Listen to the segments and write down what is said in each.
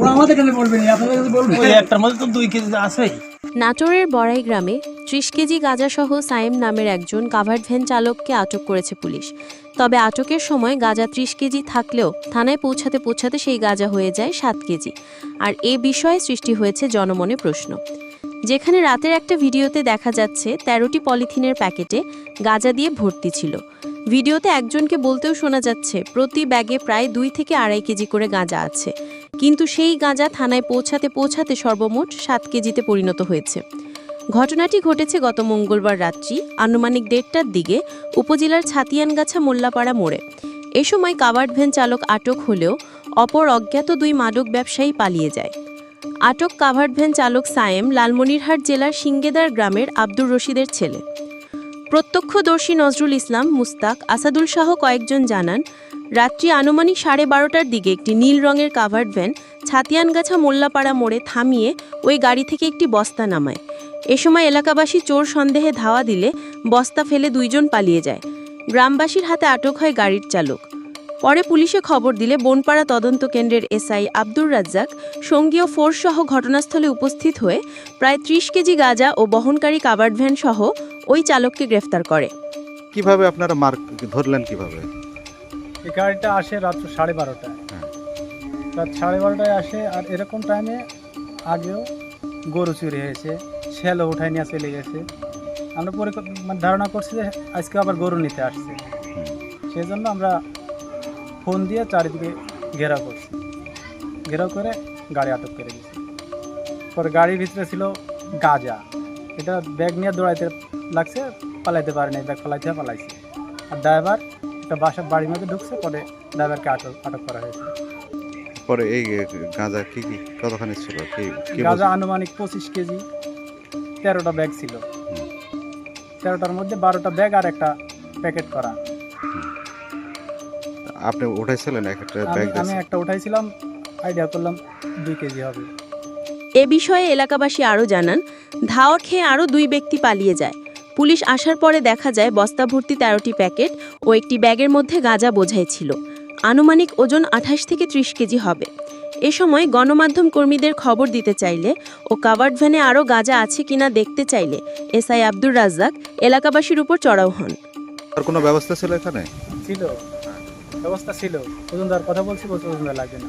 ওরা আমাদের কাছে বলবেন আপনাদের কাছে বলবেন একটার মধ্যে তো দুই কেজি আছেই। নাটোরের বড়াই গ্রামে ত্রিশ কেজি গাঁজাসহ সাইম নামের একজন কাভার্ড ভ্যান চালককে আটক করেছে পুলিশ। তবে আটকের সময় গাঁজা ত্রিশ কেজি থাকলেও থানায় পৌঁছাতে পৌঁছাতে সেই গাঁজা হয়ে যায় সাত কেজি। আর এ বিষয়ে সৃষ্টি হয়েছে জনমনে প্রশ্ন। যেখানে রাতের একটা ভিডিওতে দেখা যাচ্ছে তেরোটি পলিথিনের প্যাকেটে গাঁজা দিয়ে ভর্তি ছিল। ভিডিওতে একজনকে বলতেও শোনা যাচ্ছে, প্রতি ব্যাগে প্রায় দুই থেকে আড়াই কেজি করে গাঁজা আছে। কিন্তু সেই গাঁজা থানায় পৌঁছাতে পৌঁছাতে সর্বমোট সাত কেজিতে পরিণত হয়েছে। ঘটনাটি ঘটেছে গত মঙ্গলবার রাত্রি, আনুমানিক দেড়টার দিকে উপজেলার ছাতিয়ানগাছা মোল্লাপাড়া মোড়ে। এ সময় কাভার্ড ভ্যান চালক আটক হলেও অপর অজ্ঞাত দুই মাদক ব্যবসায়ী পালিয়ে যায়। আটক কাভার্ড ভ্যান চালক সায়েম লালমনিরহাট জেলার সিঙ্গেদার গ্রামের আব্দুর রশিদের ছেলে। প্রত্যক্ষদর্শী নজরুল ইসলাম, মুস্তাক, আসাদুল সহ কয়েকজন জানান, রাত্রি আনুমানিক সাড়ে বারোটার দিকে একটি নীল রঙের কাভার্ড ভ্যান ছাতিয়ানগাছা মোল্লাপাড়া মোড়ে থামিয়ে ওই গাড়ি থেকে একটি বস্তা নামায়। এ সময় এলাকাবাসী চোর সন্দেহে ধাওয়া দিলে বস্তা ফেলে দুইজন পালিয়ে যায়। গ্রামবাসীর হাতে আটক হয় গাড়ির চালক। পরে পুলিশে খবর দিলে বনপাড়া তদন্ত কেন্দ্রের এসআই আব্দুর রাজ্জাক সঙ্গীয় ফোর্স সহ ঘটনাস্থলে উপস্থিত হয়ে প্রায় ত্রিশ কেজি গাঁজা ও বহনকারী কাভার্ড ভ্যান সহ ওই চালককে গ্রেফতার করে। কীভাবে আপনারা মার্ক ধরলেন কীভাবে? এই গাড়িটা আসে রাত সাড়ে বারোটায়। হ্যাঁ। রাত সাড়ে বারোটায় আসে আর এরকম টাইমে আগেও গরু চুরি হয়েছে শ্যালো উঠাই নিয়ে চলে গেছে। আমরা পরিকল্প- মানে ধারণা করছি যে আজকে আবার গরু নিতে আসছে। সেই জন্য আমরা ফোন দিয়ে চারিদিকে ঘেরাও করছি। ঘেরাও করে গাড়ি আটক করে দিয়েছি। পরে গাড়ির ভিতরে ছিল গাজা। এটা ব্যাগ নিয়ে দৌড়াইতে লাগছে পালাইতে পারে নাই ব্যাগ পালাইতে পালাইছে। আর ড্রাইভার একটা বাসা বাড়ির মধ্যে ঢুকছে পরে ড্রাইভারকে আটক আটক করা হয়েছে। পরে এই গাঁজা কি কি কতখানি ছিল? গাঁজা আনুমানিক পঁচিশ কেজি তেরোটা ব্যাগ ছিল। তেরোটার মধ্যে বারোটা ব্যাগ আর একটা প্যাকেট করা। আপনি উঠাইছিলেন এক একটা ব্যাগ আমি একটা উঠাইছিলাম আইডিয়া করলাম দুই কেজি হবে। এ বিষয়ে এলাকাবাসী আরও জানান ধাওয়া খেয়ে আরও দুই ব্যক্তি পালিয়ে যায়। পুলিশ আসার পরে দেখা যায় বস্তা ভর্তি তেরোটি প্যাকেট ও একটি ব্যাগের মধ্যে গাঁজা বোঝাই ছিল। আনুমানিক ওজন আঠাশ থেকে ত্রিশ কেজি হবে। এ সময় গণমাধ্যম কর্মীদের খবর দিতে চাইলে ও কাভার্ড ভ্যানে আরও গাঁজা আছে কিনা দেখতে চাইলে এসআই আব্দুর রাজ্জাক এলাকাবাসীর উপর চড়াও হন। আর কোনো ব্যবস্থা ছিল এখানে? ছিল। ব্যবস্থা ছিল। ওজনদার কথা বলছি বলছে ওজনদার লাগবে না।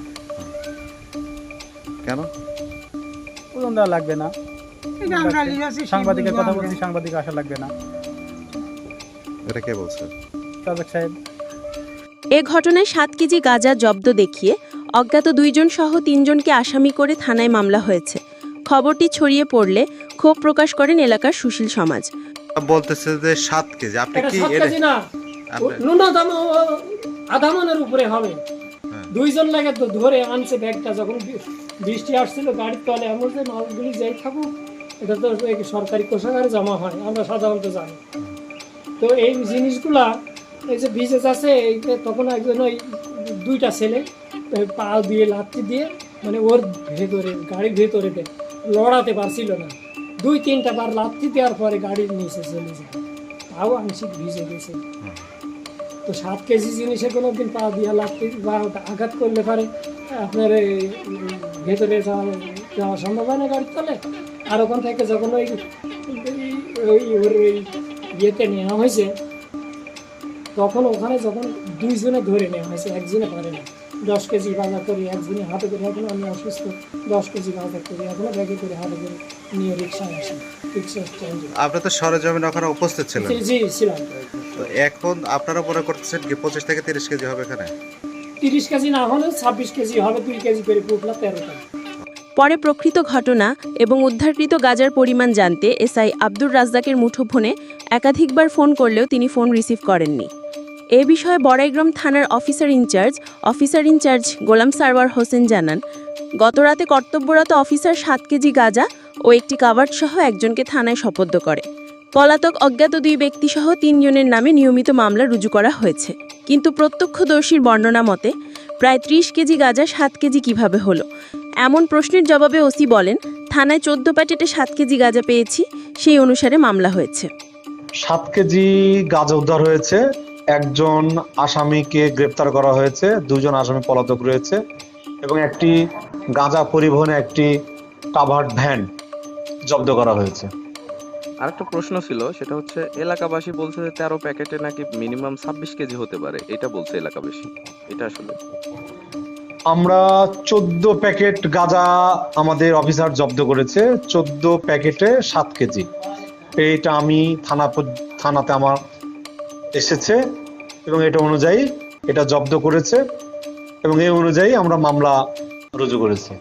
কেন? ওজনদার লাগবে না। সাংবাদিকের কথা বলছি সাংবাদিক আসা লাগবে না। এটা কে বলছে? সাজেক সাহেব। এ ঘটনায় সাত কেজি গাঁজা জব্দ দেখিয়ে অজ্ঞাত দুইজন সহ তিনজনকে আসামি করে থানায় মামলা হয়েছে। খবরটি ছড়িয়ে পড়লে ক্ষোভ প্রকাশ করেন এলাকার সুশীল সমাজ। বলতেছে যে সাত কেজি। আপনি কি এটা- ন্যূনতম আধা মনের উপরে হবে। হ্যাঁ। দুইজন লাগে তো ধরে আনছে ব্যাগটা যখন বৃষ্টি আসছিল গাড়ির তলে এমন যে মালগুলি যাই থাকুক এটা তো সরকারি কোষাগারে জমা হয় আমরা সাধারণত জানি। তো এই জিনিসগুলা এই যে ভিজে আছে এই যে তখন একজন ওই দুইটা ছেলে পা দিয়ে লাথি দিয়ে মানে ওর ভেতরে গাড়ির ভেতরে লড়াতে পারছিল না। দুই তিনটা বার লাথি দেওয়ার পরে গাড়ির নিচে চলে যায়। তাও আংশিক ভিজে গেছে। তো সাত কেজি জিনিসে কোনো দিন পা দিয়া লাগতে বা আঘাত করলে পারে আপনার এই ভেতরে যাওয়া যাওয়া সম্ভব হয় না গাড়ির তলে। আর ওখান থেকে যখন ওই ওই ওর ওই ইয়েতে নেওয়া হয়েছে তখন ওখানে যখন দুইজনে ধরে নেওয়া হয়েছে একজনে পারে না দশ কেজি বাজার করি একজনে হাতে করে এখন আমি অসুস্থ দশ কেজি বাজার করি এখনও ব্যাগে করে হাতে করে নিয়ে রিক্সা আসি রিক্সা স্ট্যান্ডে। আপনি তো সরেজমিন ওখানে উপস্থিত ছিলেন। জি ছিলাম। তো এখন আপনারা মনে করতেছেন কি পঁচিশ থেকে তিরিশ কেজি হবে এখানে? তিরিশ কেজি না হলেও ছাব্বিশ কেজি হবে দুই কেজি করে পুটলা তেরোটা। পরে প্রকৃত ঘটনা এবং উদ্ধারকৃত গাজার পরিমাণ জানতে এসআই আব্দুর রাজ্জাকের মুঠোফোনে একাধিকবার ফোন করলেও তিনি ফোন রিসিভ করেননি। এ বিষয়ে বড়াইগ্রাম থানার officer incharge officer incharge Golam Sarwar Hossain জানান গতরাতে কর্তব্যরত অফিসার সাত কেজি গাঁজা ও একটি কাভার্ড সহ একজনকে থানায় সোপর্দ করে। পলাতক অজ্ঞাত দুই ব্যক্তিসহ তিনজনের নামে নিয়মিত মামলা রুজু করা হয়েছে। কিন্তু প্রত্যক্ষদর্শীর বর্ণনা মতে, প্রায় ত্রিশ কেজি গাঁজা সাত কেজি কীভাবে হলো? এমন প্রশ্নের জবাবে ওসি বলেন, থানায় চোদ্দ প্যাকেটে সাত কেজি গাঁজা পেয়েছি, সেই অনুসারে মামলা হয়েছে। সাত কেজি গাঁজা উদ্ধার হয়েছে, একজন আসামিকে গ্রেপ্তার করা হয়েছে, দুজন আসামি পলাতক রয়েছে এবং একটি গাঁজা পরিবহনে একটি কাভার্ড ভ্যান জব্দ করা হয়েছে। আরেকটা প্রশ্ন ছিল, সেটা হচ্ছে, এলাকাবাসী বলছে যে তেরো প্যাকেটে নাকি মিনিমাম ছাব্বিশ কেজি হতে পারে। এটা বলছে এলাকাবাসী। এটা আসলে আমরা চোদ্দ প্যাকেট গাঁজা আমাদের অফিসার জব্দ করেছে। চোদ্দ প্যাকেটে সাত কেজি। এটা আমি থানা থানাতে আমার এসেছে এবং এটা অনুযায়ী এটা জব্দ করেছে এবং এই অনুযায়ী আমরা মামলা রুজু করেছি।